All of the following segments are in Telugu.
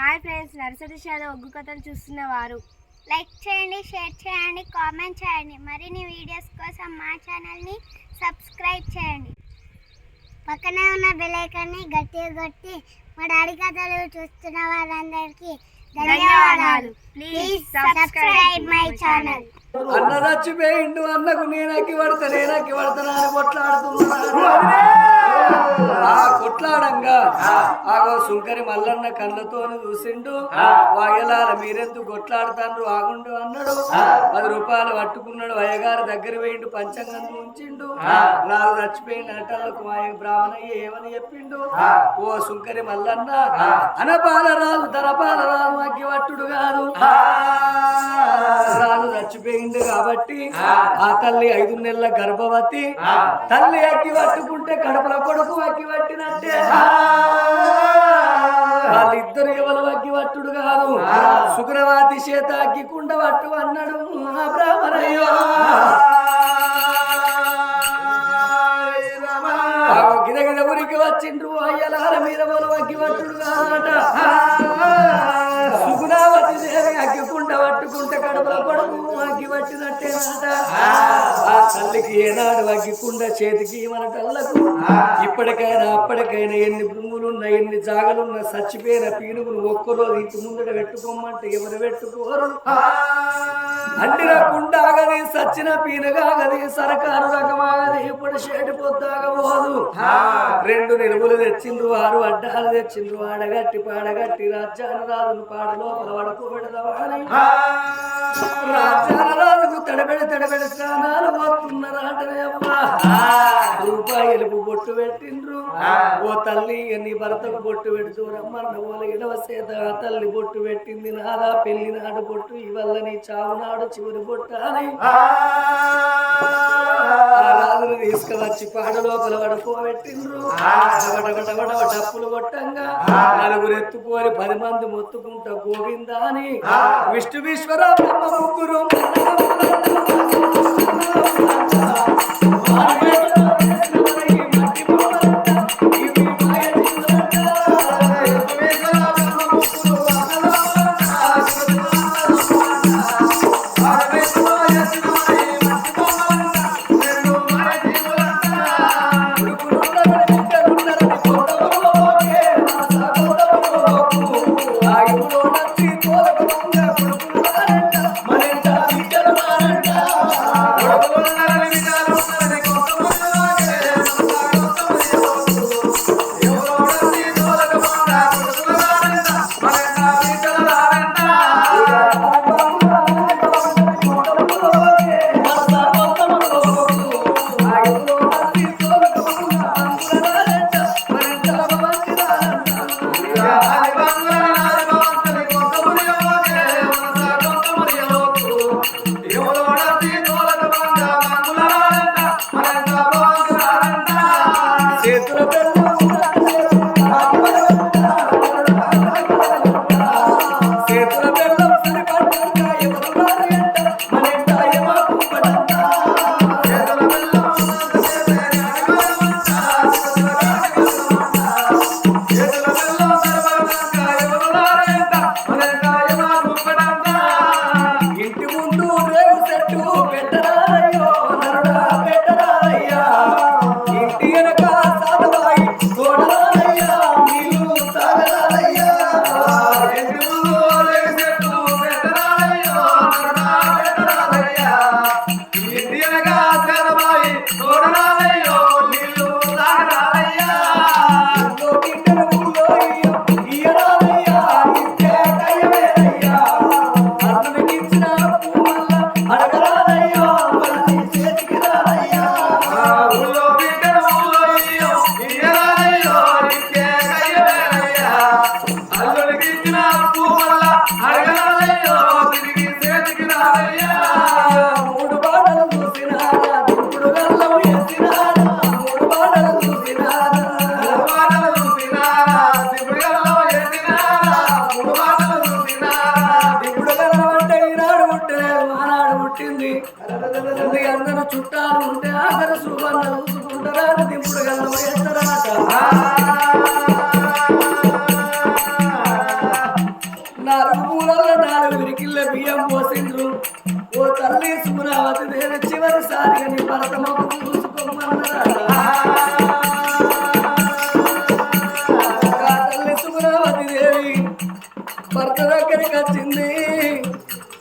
హాయ్ ఫ్రెండ్స్ నర్సరీ షాద ఒగ్గు కథలు చూస్తున్న వారు. లైక్ చేయండి షేర్ చేయండి కామెంట్ చేయండి. మరిన్ని వీడియోస్ కోసం మా ఛానల్ని సబ్స్క్రైబ్ చేయండి. పక్కనే ఉన్న బెల్ ఐకాన్ని గట్టిగా కొట్టి మా డాడీ కథలు చూస్తున్న వారందరికీ ధన్యవాదాలు. ప్లీజ్ సబ్స్క్రైబ్ మై ఛానల్ అన్న చచ్చిపోయిండు అన్నకు నేనకి పడతా నేనకి పడతానా అని కొట్లాడుతున్నాడు ఆ కొట్లాడంగా ఆగో సుంకరి మల్లన్న కళ్ళతో చూసిండు. వాగలాల మీరెందుకు కొట్లాడుతాండ్రు? ఆగుండు అన్నాడు. పది రూపాయలు పట్టుకున్నాడు. అయ్యగారి దగ్గర పోయిండు పంచంగం ఉంచిండు. నాకు చచ్చిపోయిన నటలకు మా బ్రాహ్మణయ్య ఏమని చెప్పిండు? ఓ సుంకరి మల్లన్న అనపాల రాదు తనపాల రాదు అగ్గి పట్టుడు కాదు రాజు చచ్చిపోయింది కాబట్టి ఆ. తల్లి ఐదు నెలల గర్భవతి. తల్లి అగ్గి పట్టుకుంటే కడపల కొడుకు అగ్గి పట్టినట్టే? వాళ్ళిద్దరు ఎవరు అగ్గి పట్టుడు కాదు? శుక్రవాతి చేత అగ్గి కుండ పట్టు అన్నాడు బ్రాహ్మణయ్యో ఊరికి వచ్చిండ్రు అయ్యలాల మీద వాళ్ళు అగ్గి పట్టుడు కాదట. సుగుణావతి దేవి అగ్గికుంట పట్టుకుంటే కడుపుల కొడుకు అగ్గి పట్టినట్టేనట ఆ తల్లికి ఏనాడు అగ్గికుండ చేతికి మన కళ్ళకు ఇప్పటికైనా అప్పటికైనా ఎన్ని భూములున్నా ఎన్ని జాగలున్నా చచ్చిపోయిన పీనుగులు ఒక్కరోజు ఇంటి ముందట పెట్టుకోమంటే ఎవరు పెట్టుకోరు? అండిన కుండ ఆగది సచ్చిన పీనగాగది సరకారు రకమాగది ఇప్పుడు షేటు పొద్దాగబోదు రెండు నిలువులు తెచ్చిండ్రు ఆరు అడ్డాలు తెచ్చిండ్రు ఆడగట్టి పాడగట్టి రాజ్యాన్ని రాజును పాడ లోపల వడకు పెడదామని రాజ్యాల రాజుకు తడబెడి తడబెడి స్నానాలు అమ్మా. రూపాయలకు బొట్టు పెట్టిండ్రు. ఓ తల్లి నీ భర్తకు బొట్టు పెడుతూ రమ్మన్న ఓల తల్లి బొట్టు పెట్టింది. నాదా పెళ్ళి నాడు బొట్టు ఇవల్ల నీ చావు నాడు చివరి బొట్టు అని. రాజును తీసుకువచ్చి పాడ లోపల పడుకోబెట్టిండ్రు డప్పులు కొట్టంగా నలుగురు ఎత్తుకొని పది మంది మొత్తుకుంటా గోవిందా అని. విష్ణు విశ్వర బ్రహ్మ ముగ్గురు చేతుల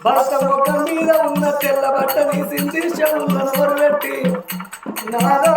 భర్త ముఖం మీద ఉన్న తెల్ల బట్ట తీసింది చెవులను మొరబెట్టి నాదో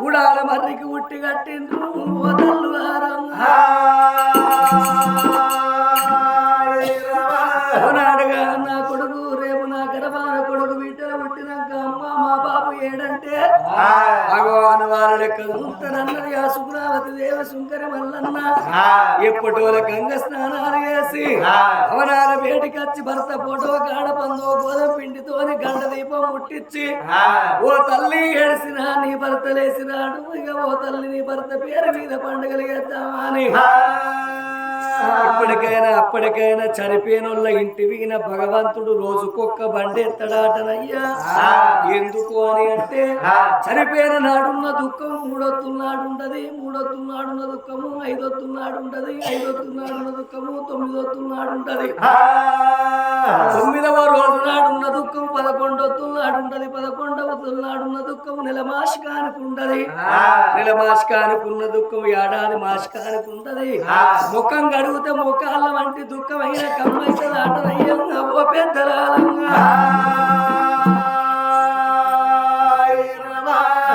ఊడాల మర్రికి ఉట్టి కట్టిండ్రు వదల్లు నాడుగా నా కొడుకు రేపు నా గర్భాన కొడుకు బిడ్డలు పుట్టినాక అమ్మ మా బాబు ఏడంటే భగవాన్ వారి లెక్క ఆ సుగుణావతి దేవ శుంకర మల్లన్న. ఎప్పటోల గంగ స్నానాలు చేసి అవనాల వేటికి వచ్చి భర్త ఫోటో కాడ పందో గోధుమ పిండితోని గంట దీపం ముట్టించి ఓ తల్లి ఏడిసిన నీ భర్త లేసినాడు ఇక ఓ తల్లి నీ భర్త పేరు మీద పండుగలు చేద్దామా అని ఇప్పటికైనా అప్పటికైనా చనిపోయినోళ్ళ ఇంటి వీన భగవంతుడు రోజుకొక్క బండి ఎత్తడాటనయ్యా. ఎందుకు అని అంటే చనిపోయిన నాడున్న దుఃఖం మూడొత్తున్నాడు ఉంటది మూడొత్తున్నాడున్న దుఃఖము ఐదొత్తున్నాడు ఉంటది ఐదొత్తున్నాడున్న దుఃఖము తొమ్మిదొత్తున్నాడు ఉంటది తొమ్మిదవ రోజు నాడున్న దుఃఖం పదకొండొత్తున్నాడు ఉంటది పదకొండవ నాడున్న దుఃఖం నెల మాసికానికి ఉంటది నెల మాసికానికి ఉన్న దుఃఖం ఏడాది మాసికానికి ఉంటది ముఖం గడిగితే ముఖాల వంటి దుఃఖమైన కమ్మైతుంది ఆటనయ్యంగా ఓ పెద్దలాలంగా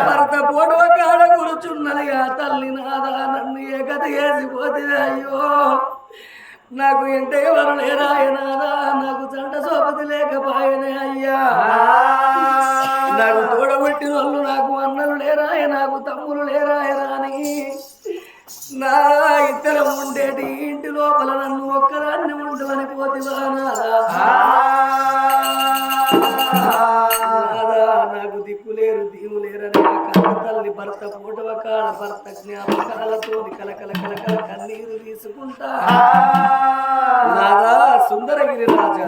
భర్త కాడ కూర్చున్నదిగా తల్లి నాదా నన్ను ఏకత వేసిపోతే అయ్యో నాకు ఎంత ఎవరు లేరాయ నాదా? నాకు చంట సోపతి లేకపాయనే అయ్యా. నాకు తోడబుట్టిన వాళ్ళు నాకు అన్నలు లేరాయ నాకు తమ్ములు లేరాయ రాని నా ఇద్దరం ఉండేటి ఇంటి లోపల నన్ను ఒక్కదాన్ని ఉండవని పోతివా నాదా, నాకు దిక్కు లేరు దీవు లేరని కన్న తల్లి భర్త పూటవ కాడ భర్త జ్ఞాపకాలతో కలకల కలకల కన్నీరు తీసుకుంటా. నాదా సుందరగిరి రాజా.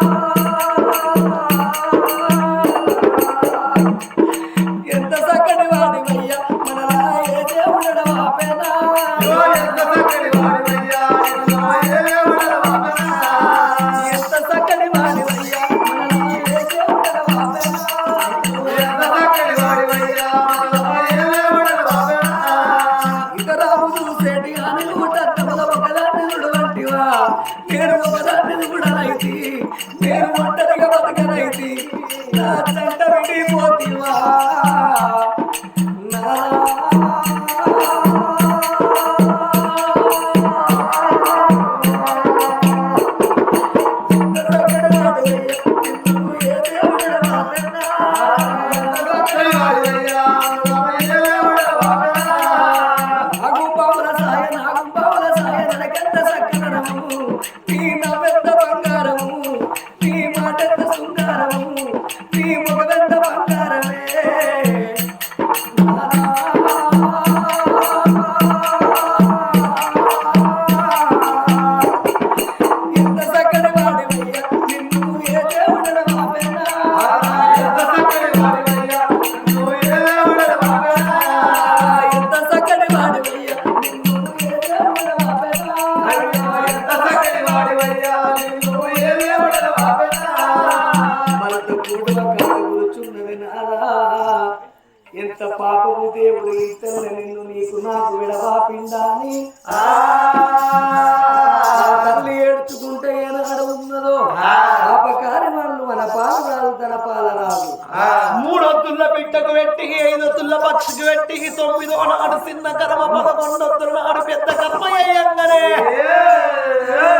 పక్షికి పెట్టి తొమ్మిదో నాడు చిన్న కర్మ పదకొండొత్తుల నాడు పెద్ద కర్మ అయ్యంగానే.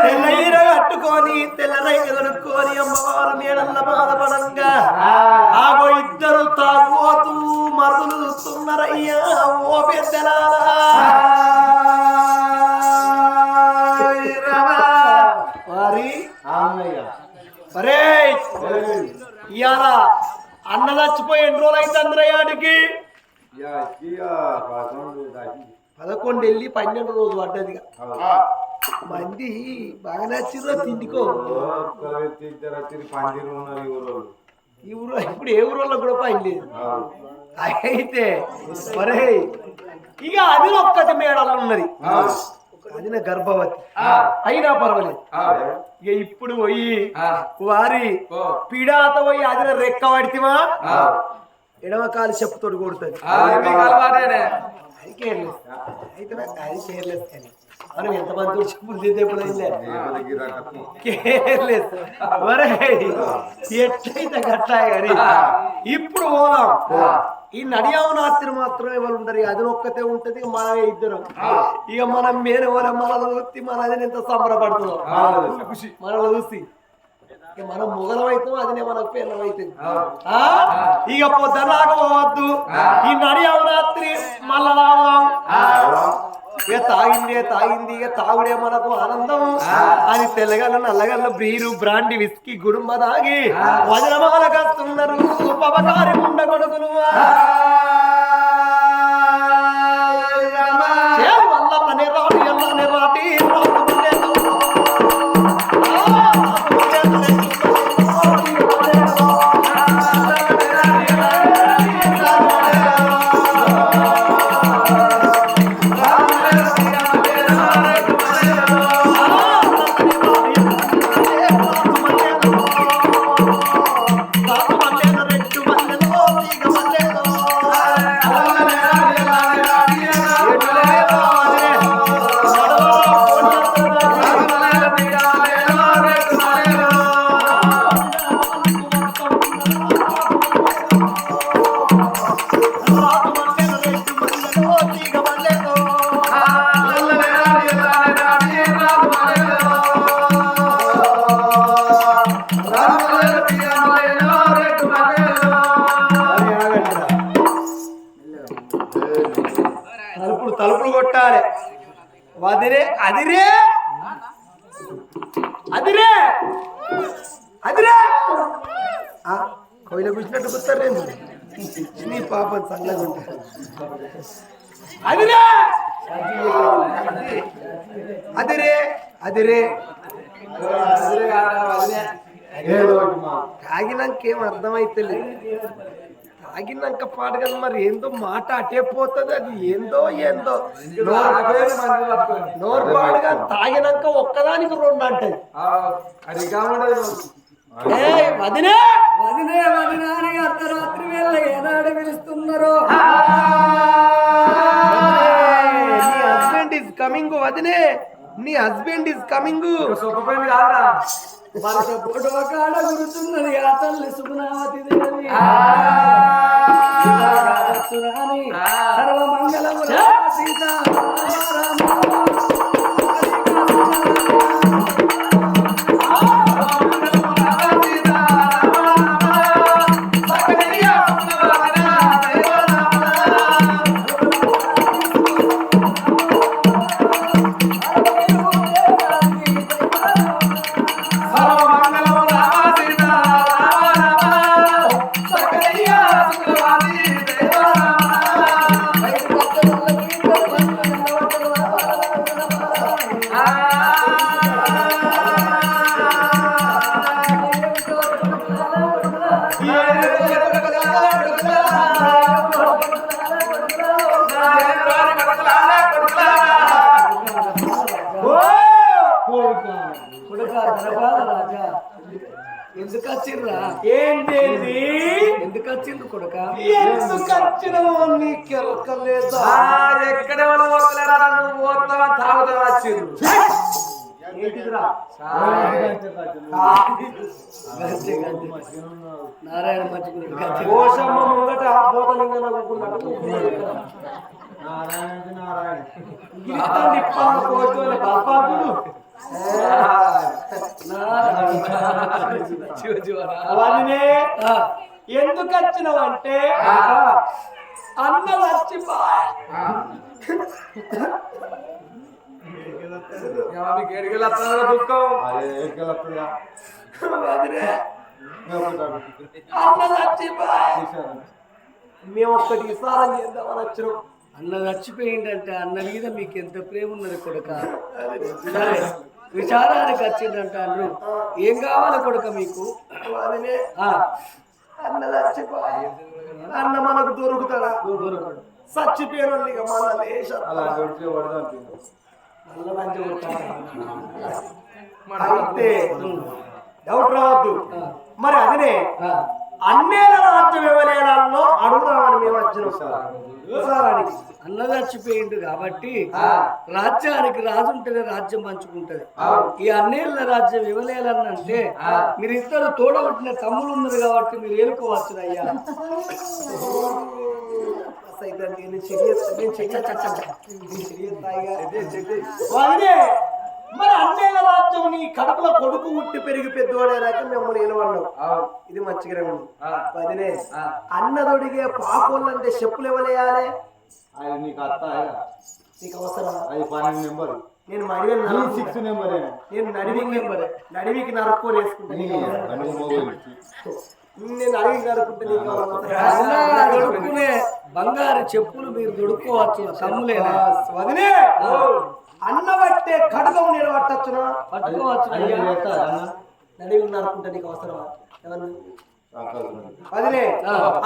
తెల్ల కట్టుకొని తెల్ల కొనుక్కొని అమ్మవారు మేడల్ల బాధపడంగా. పదకొండు వెళ్ళి పన్నెండు రోజులు పడ్డది మంది బాగా నచ్చిందో తిండికో ఈ ఊరు ఇప్పుడు ఏ ఊరోళ్ళో కూడా పని లేదు. అయితే మరే ఇక అది ఒక్కటి మేడలు ఉన్నది. అది నా గర్భవతి. అయినా పర్వాలేదు. ఇక ఇప్పుడు పోయి వారి పీడాత పోయి అది రెక్క పడితేమా ఎడమ కాలు చెప్పుతోటి కొడుతుంది. కేర్లెస్ అయితే అది కేర్లెస్ కానీ మనం ఎంతమంది చెప్పులు తీసేప్పుడైందే కేర్లెస్ మరే ఎట్లయితే గట్టాయి కానీ ఇప్పుడు పోదాం. ఈ నడియావనాత్రి మాత్రమే వాళ్ళు ఉంటారు అది ఒక్కతే ఉంటది మనమే ఇద్దరం. ఇక మనం మేన వాళ్ళ మనలో మన అది ఎంత సంబరపడుతున్నాం? మనలో చూసి. ఇక మనం మొగలం అవుతాం అదినే మనకు ఆ? ఇక పొద్దులాగా పోవద్దు. ఈ నడియావనాత్రి మళ్ళా రావాం. ఇక తాగిందే తాగింది ఇక తాగుడే మనకు ఆనందం. అని తెల్లగల్ల నల్లగల్ల బీరు బ్రాండి విస్కీ గుడుంబ తాగి వజ్రమాల కస్తున్నారు. పవకారి ఉండ కొడుకులు. అదిరే! అదిరే! అదిరే! ఆ, కోయిల కూర్చున్నట్టు కూర్చారు నీ పాపం చల్లగా ఉంటారు అదిరే! అదిరే! అదిరే! తాగినాక ఏం అర్థమైతలేదు. తాగినాక పాట కదా మరి ఏందో మాట అటే పోతుంది అది ఏందో ఏందో. నోరు పాడుగా తాగినాక ఒక్కదానికి రెండు అంటది ఏయ్, వదినే! వదిలే వదినాని అర్ధరాత్రి వేళ ఏనాడు పిలుస్తున్నారో. హస్బెండ్ ఇస్ కమింగ్ వదినే. నీ హస్బెండ్ ఇస్ కమింగ్ భర్త ఫోటో కాడ గురుతున్నది ఆ తల్లి సుగుణావతి దేవి. వచ్చునాని సర్వమంగళముల నారాయణ కోశమ్మ ముంగట కోచోని అవన్నీ ఎందుకు వచ్చినావంటే అన్న వచ్చి దుఃఖం. మేము ఒక్కటి విసారం చేద్దామని వచ్చినాం. అన్న చచ్చిపోయిందంటే. అన్న మీద మీకు ఎంత ప్రేమ ఉన్నది కొడుక? విచారానికి వచ్చిందంట అన్ను. ఏం కావాలి కొడుక మీకు? అన్న చచ్చిపోయి. అన్న మనకు దొరుకుతాడా? దొరకడు. చచ్చిపోయిన డౌట్ రావద్దు. మరి అదినే అన్నేల రాజ్యం ఇవ్వలేనాల్లో అడుగుదామని మేము వచ్చినాం విసారానికి అన్న చచ్చిపోయిండు కాబట్టి రాజ్యానికి రాజు ఉంటేనే రాజ్యం పంచుకుంటది. ఈ అన్నేళ్ళ రాజ్యం ఇవ్వలేదన్నంటే మీరు ఇద్దరు తోడబట్టిన తమ్ముడు ఉన్నారు కాబట్టి మీరు ఏలుకోవచ్చు అయ్యా అయితే నేను చెయ్యొచ్చు, నేను చెయ్యొచ్చు. నేను చెయ్యొచ్చు, తాయిగా. వాడినే, మరి అన్నేల రాజ్యం నీ కడుపులో కొడుకు ఉట్టి పెరిగి పెద్దవాడేనాక మిమ్మల్ని ఇది ఉంది వదినే అన్నదొడిగే పాకోళ్ళంటే చెప్పులు ఇవ్వలేయాలి అది నీకు అత్త నీకు అవసరం అది పన్నెండు నెంబర్. నేను మడివెళ్ళి నీ నరుక్కుంటా. సిక్స్ నెంబర్ నేను నడివికి నడివికి మొబైల్ నేను అవసరం. బంగారు చెప్పులు మీరు దొడుక్కోవచ్చు తమ్ములేనా వదినే అన్న పట్టే కడగం నేను పట్టచ్చునా? పట్టుకోవచ్చు. నరుక్కుంటే నీకు అవసరమా? వదిలే.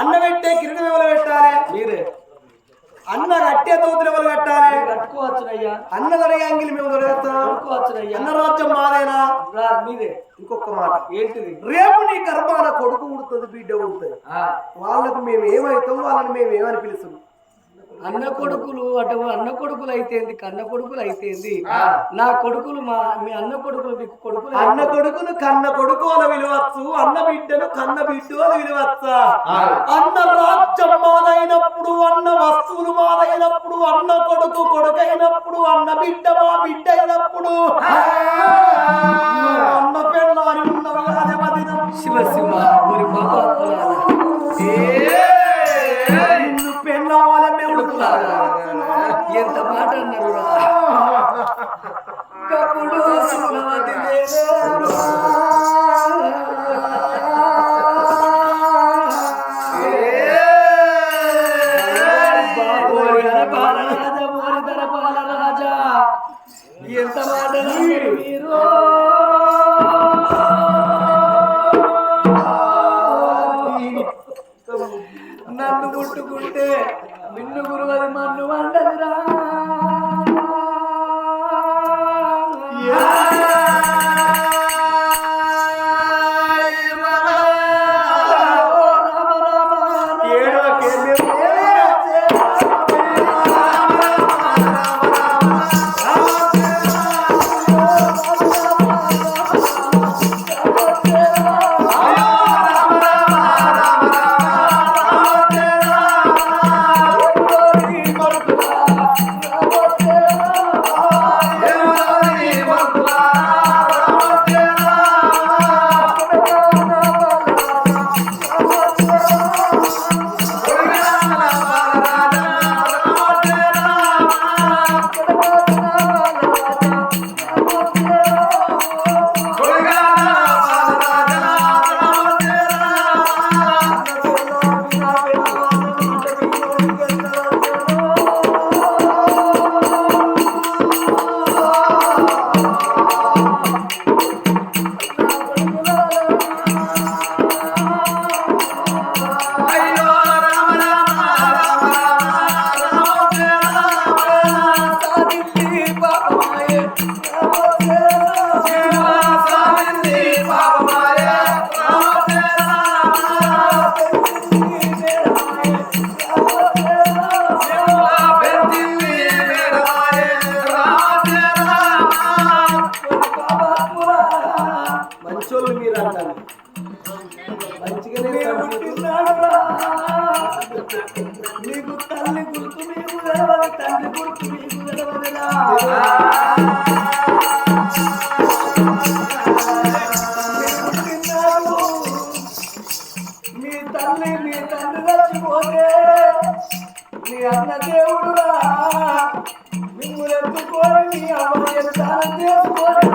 అన్న పెట్టే కిరీటం ఎవరు పెట్టాలి? మీరే. అన్న కట్టే తోతులు ఎవరు పెట్టాలి? కట్టుకోవచ్చు అయ్యా అన్న దొరికే అంగిలి మేము కట్టుకోవచ్చు అయ్యా అన్న రాజ్యం మాదేనా? మీదే. ఇంకొక మాట. ఏంటిది? రేపు నీ గర్భాన కొడుకు ఉడుతుంది బిడ్డ ఉడుతుంది వాళ్ళకు మేము ఏమవుతాం వాళ్ళని మేము ఏమని పిలుస్తాం? అన్న కొడుకులు అటు అన్న కొడుకులు అయితేంది కన్న కొడుకులు అయితేంది నా కొడుకులు మా మీ అన్న కొడుకులు మీకు కొడుకులు అన్న కొడుకును కన్న కొడుకు అని విలువచ్చు అన్న బిడ్డను కన్న బిడ్డ అని విలువచ్చా అన్న రాజ్యం మాదైనప్పుడు అన్న వస్తువులు మాదైనప్పుడు అన్న కొడుకు కొడుకైనప్పుడు అన్న బిడ్డ మా బిడ్డ అయినప్పుడు. అన్న ఉన్నవి వదినా. శివ శివ మరి పాపాత్మలారా. నిన్ను మీ అన్న దేవుడురా మిమ్మల్ని ఎత్తుకొని మీ అమ్మ ఎంత చేసుకొని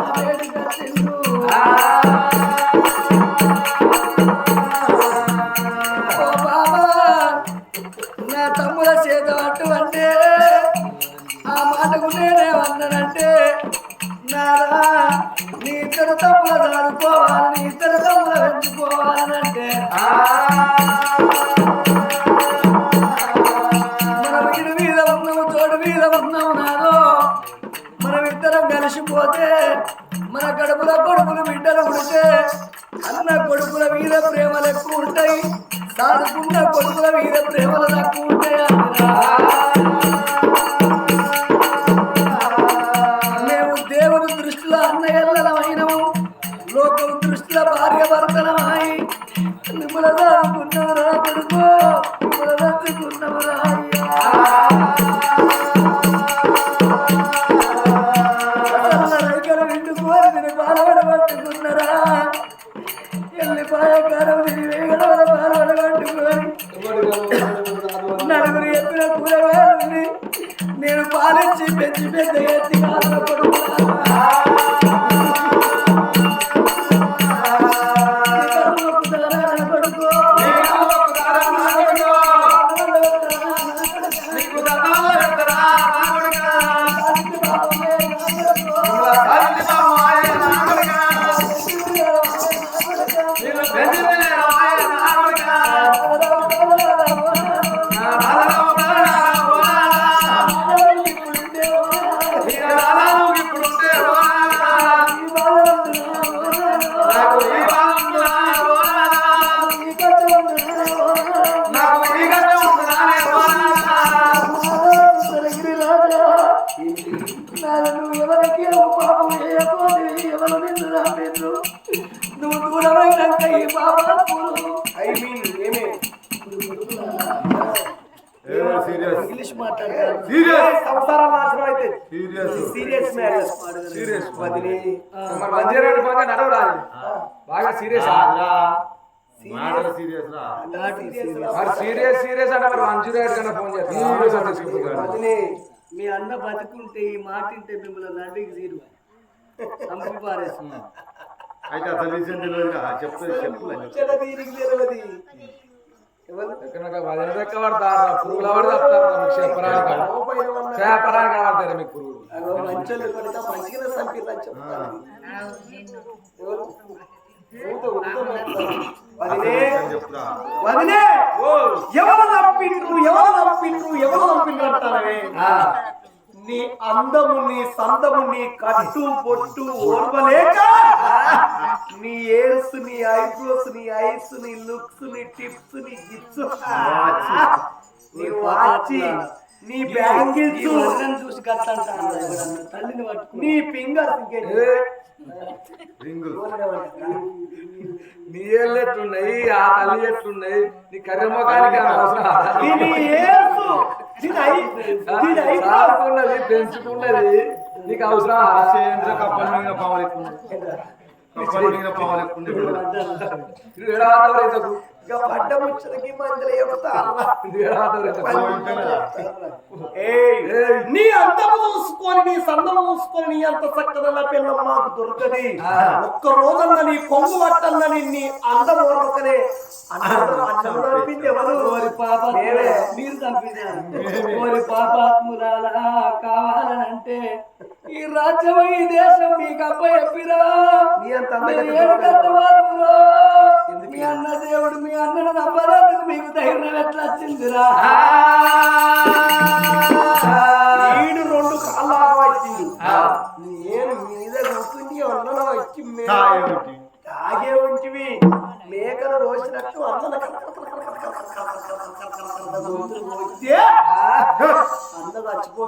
లోకం దృష్టిలో భార్య భర్తలమై నిమ్మలదా దాచుకున్నవరా కొడుకు? పోతే నడవరాదు బాగా సీరియస్ సీరియస్ రా? సీరియస్ సీరియస్ అంటే మరి మంచిగా కన్నా ఫోన్ చేస్తాను వదిలి మీ అన్న బతుకుంటే ఈ మాట వింటే మిమ్మల్ని నడికి తీరు. చంపి పారేస్తున్నా అయితే అసలు విషయం తెలియదు పడతారు పురుగులు ఎవరు తప్పుతారు పడతారు మీకు పురుగులు అగో మంచోళ్ళు కొడుక మంచిగా చంపిరని చెప్తాను ఎవరు? ఊతో ఊతో మెరుపుతారు. వదిలే చెప్పురా వదిలే ఎవరు తప్పిండ్రు ఎవరు తప్పిండ్రు ఎవరు తప్పిండ్రు అంటానవే నీ అందము నీ సందము నీ కట్టు బొట్టు ఓర్వలేక నీ ఏర్స్ నీ ఐబ్రోస్ నీ ఐస్ నీ లుక్స్ నీ టిప్స్ నీ గిప్స్ నీ వాచి. నీ బ్యాంగిల్స్ చూసి తల్లిని నీ రింగులు. నీ ఏళ్ళు ఎట్లున్నాయి? ఆ తల్లి ఎట్లున్నాయి? నీ ఏమైనా అవసరం పెంచుకున్నది. నీకు అవసరం కప్పల పావులు ఎక్కువ కప్పల ఎక్కువ ఇక పడ్డ ముచ్చలకి మందులు నీ అందము చూసుకొని నీ సందము చూసుకొని నీ అంత చక్కదల పిల్ల మాకు దొరకది. ఒక్క రోజన్న నీ కొంగు పట్టందని నీ అందం అన్నం నడిపింది ఎవరు పాప. మీరు చంపినారు. ఓరి పాపాత్ములాల కావాలనంటే ఈ రాజ్యం ఈ దేశం మీకు అప్ప చెప్పిరా నీ అంత. మీ అన్న దేవుడు మీ అన్నను నమ్మడానికి మీకు ధైర్యం ఎట్లా వచ్చిందిరా? ఈడు రెండు కాళ్ళ వచ్చింది. నేను మీద కూర్చుండి అన్నలో వచ్చి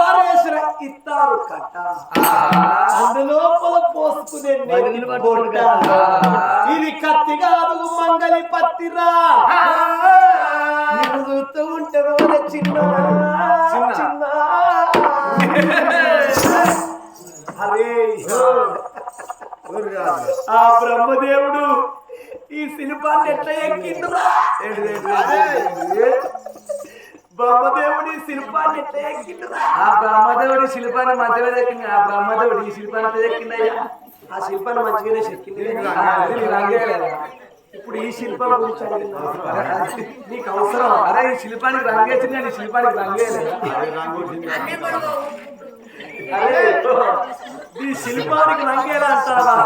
తిరుపారేసిన ఇస్తారు కట్ట. అందులో పోసుకునే. ఇది కత్తి కాదు మంగలి పత్తిరా. చూస్తూ ఉంటే రోజు చిన్న. చిన్న. అరే. ఆ బ్రహ్మదేవుడు ఈ శిల్పాన్ని ఎట్లా ఎక్కిండురా? బ్రహ్మదేవుడు శిల్పాన్ని ఆ బ్రహ్మదేవుడి శిల్పాన్ని మధ్యలో దక్కింది ఆ బ్రహ్మదేవుడి ఈ శిల్పాన్ని దక్కిందయ్యా ఆ శిల్పాన్ని మంచిగానే చెక్కింది? ఇప్పుడు ఈ శిల్పం గురించి నీకు అవసరం అరే ఈ శిల్పానికి రంగేసింది కానీ ఈ శిల్పానికి రంగేయలేదా అరే ఈ శిల్పానికి రంగేలా అంటారా